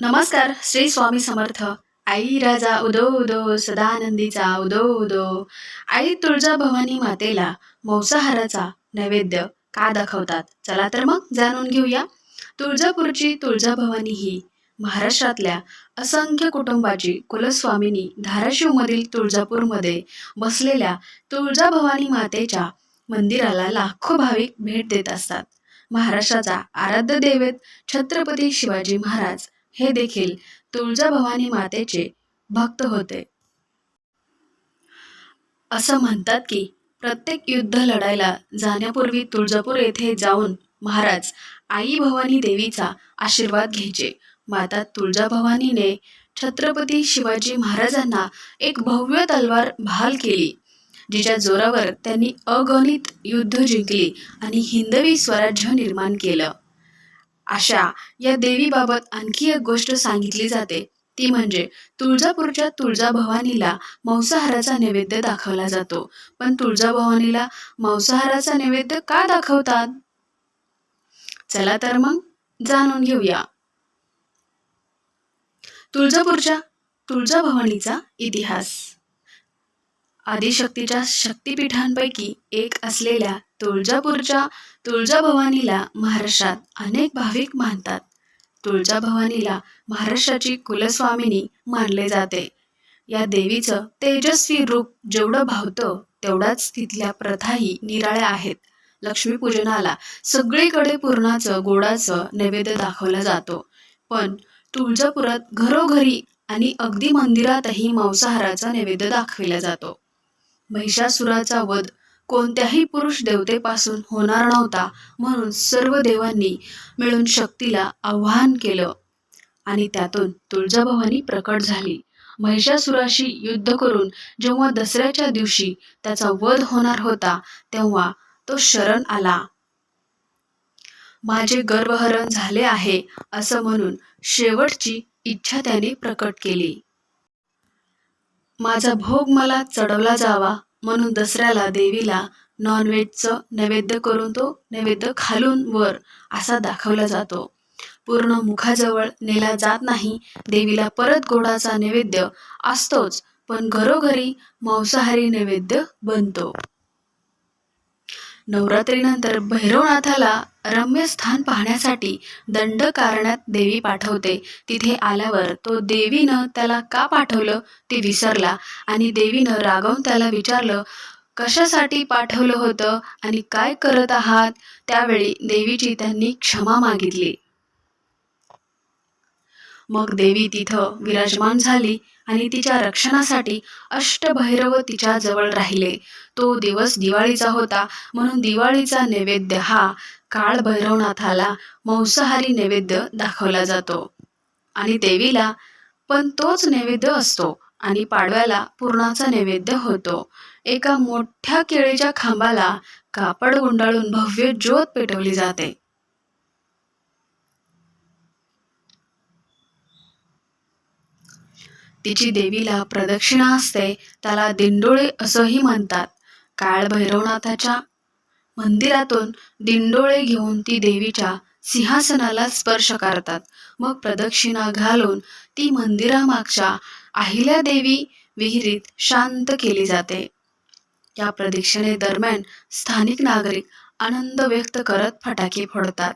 नमस्कार श्री स्वामी समर्थ. आई राजा उदो उदो सदानंदीचा उदो उदो. आई तुळजा भवानी मातेला मांसाहाराचा नैवेद्य का दाखवतात? चला तर मग जाणून घेऊया. तुळजापूरची तुळजाभवानी ही महाराष्ट्रातल्या असंख्य कुटुंबाची कुलस्वामिनी धाराशिवमधील तुळजापूरमध्ये बसलेल्या तुळजाभवानी मातेच्या मंदिराला लाखो भाविक भेट देत असतात. महाराष्ट्राचा आराध्य दैवत छत्रपती शिवाजी महाराज हे देखील तुळजाभवानी मातेचे भक्त होते. असं म्हणतात की प्रत्येक युद्ध लढायला जाण्यापूर्वी तुळजापूर येथे जाऊन महाराज आई भवानी देवीचा आशीर्वाद घ्यायचे. माता तुळजाभवानीने छत्रपती शिवाजी महाराजांना एक भव्य तलवार बहाल केली जिच्या जोरावर त्यांनी अगणित युद्ध जिंकली आणि हिंदवी स्वराज्य निर्माण केलं. अशा या देवीबाबत आणखी एक गोष्ट सांगितली जाते. ती म्हणजे तुळजापूरच्या तुळजाभवानीला मांसाहाराचा नैवेद्य दाखवला जातो. पण तुळजाभवानीला मांसाहाराचा नैवेद्य का दाखवतात? चला तर मग जाणून घेऊया. तुळजापूरच्या तुळजाभवानीचा इतिहास. आदिशक्तीच्या शक्तिपीठांपैकी एक असलेल्या तुळजापूरच्या तुळजाभवानीला महाराष्ट्रात अनेक भाविक मानतात. तुळजाभवानीला महाराष्ट्राची कुलस्वामिनी मानले जाते. या देवीचं तेजस्वी रूप जेवढं भावतं तेवढाच तिथल्या प्रथाही निराळ्या आहेत. लक्ष्मीपूजनाला सगळीकडे पूर्णाचं गोडाचं नैवेद्य दाखवला जातो. पण तुळजापुरात घरोघरी आणि अगदी मंदिरातही मांसाहाराचा नैवेद्य दाखविला जातो. महिषासुराचा वध कोणत्याही पुरुष देवतेपासून होणार नव्हता म्हणून सर्व देवांनी मिळून शक्तीला आव्हान केलं. आणि त्यातून तुळजाभवानी प्रकट झाली. महिषासुराशी युद्ध करून जेव्हा दसऱ्याच्या दिवशी त्याचा वध होणार होता तेव्हा तो शरण आला. माझे गर्वहरण झाले आहे असं म्हणून शेवटची इच्छा त्याने प्रकट केली. माझा भोग मला चढवला जावा म्हणून दसऱ्याला देवीला नॉनव्हेजचं नैवेद्य करून तो नैवेद्य खालून वर असा दाखवला जातो. पूर्ण मुखाजवळ नेला जात नाही. देवीला परत गोडाचा नैवेद्य असतोच पण घरोघरी मांसाहारी नैवेद्य बनतो. नवरात्रीनंतर भैरवनाथाला रम्य स्थान पाहण्यासाठी दंड कारण्यात देवी पाठवते. तिथे आल्यावर तो देवीनं त्याला का पाठवलं? ते विसरला आणि देवीनं रागावून त्याला विचारलं कशासाठी पाठवलं होतं आणि काय करत आहात? त्यावेळी देवीची त्यांनी क्षमा मागितली. मग देवी तिथं विराजमान झाली आणि तिच्या रक्षणासाठी अष्टभैरव तिच्या जवळ राहिले. तो दिवस दिवाळीचा होता म्हणून दिवाळीचा नैवेद्य हा काळभैरवनाथाला मांसाहारी नैवेद्य दाखवला जातो. आणि देवीला पण तोच नैवेद्य असतो आणि पाडव्याला पूर्णाचा नैवेद्य होतो. एका मोठ्या केळीच्या खांबाला कापड गुंडाळून भव्य ज्योत पेटवली जाते. तिची देवीला प्रदक्षिणा असते त्याला दिंडोळे असंही म्हणतात. काळभैरवनाथाच्या मंदिरातून दिंडोळे घेऊन ती देवीच्या सिंहासनाला स्पर्श करतात. मग प्रदक्षिणा घालून ती मंदिरामागच्या अहिल्या देवी विहिरीत शांत केली जाते. या प्रदक्षिणेदरम्यान स्थानिक नागरिक आनंद व्यक्त करत फटाके फोडतात.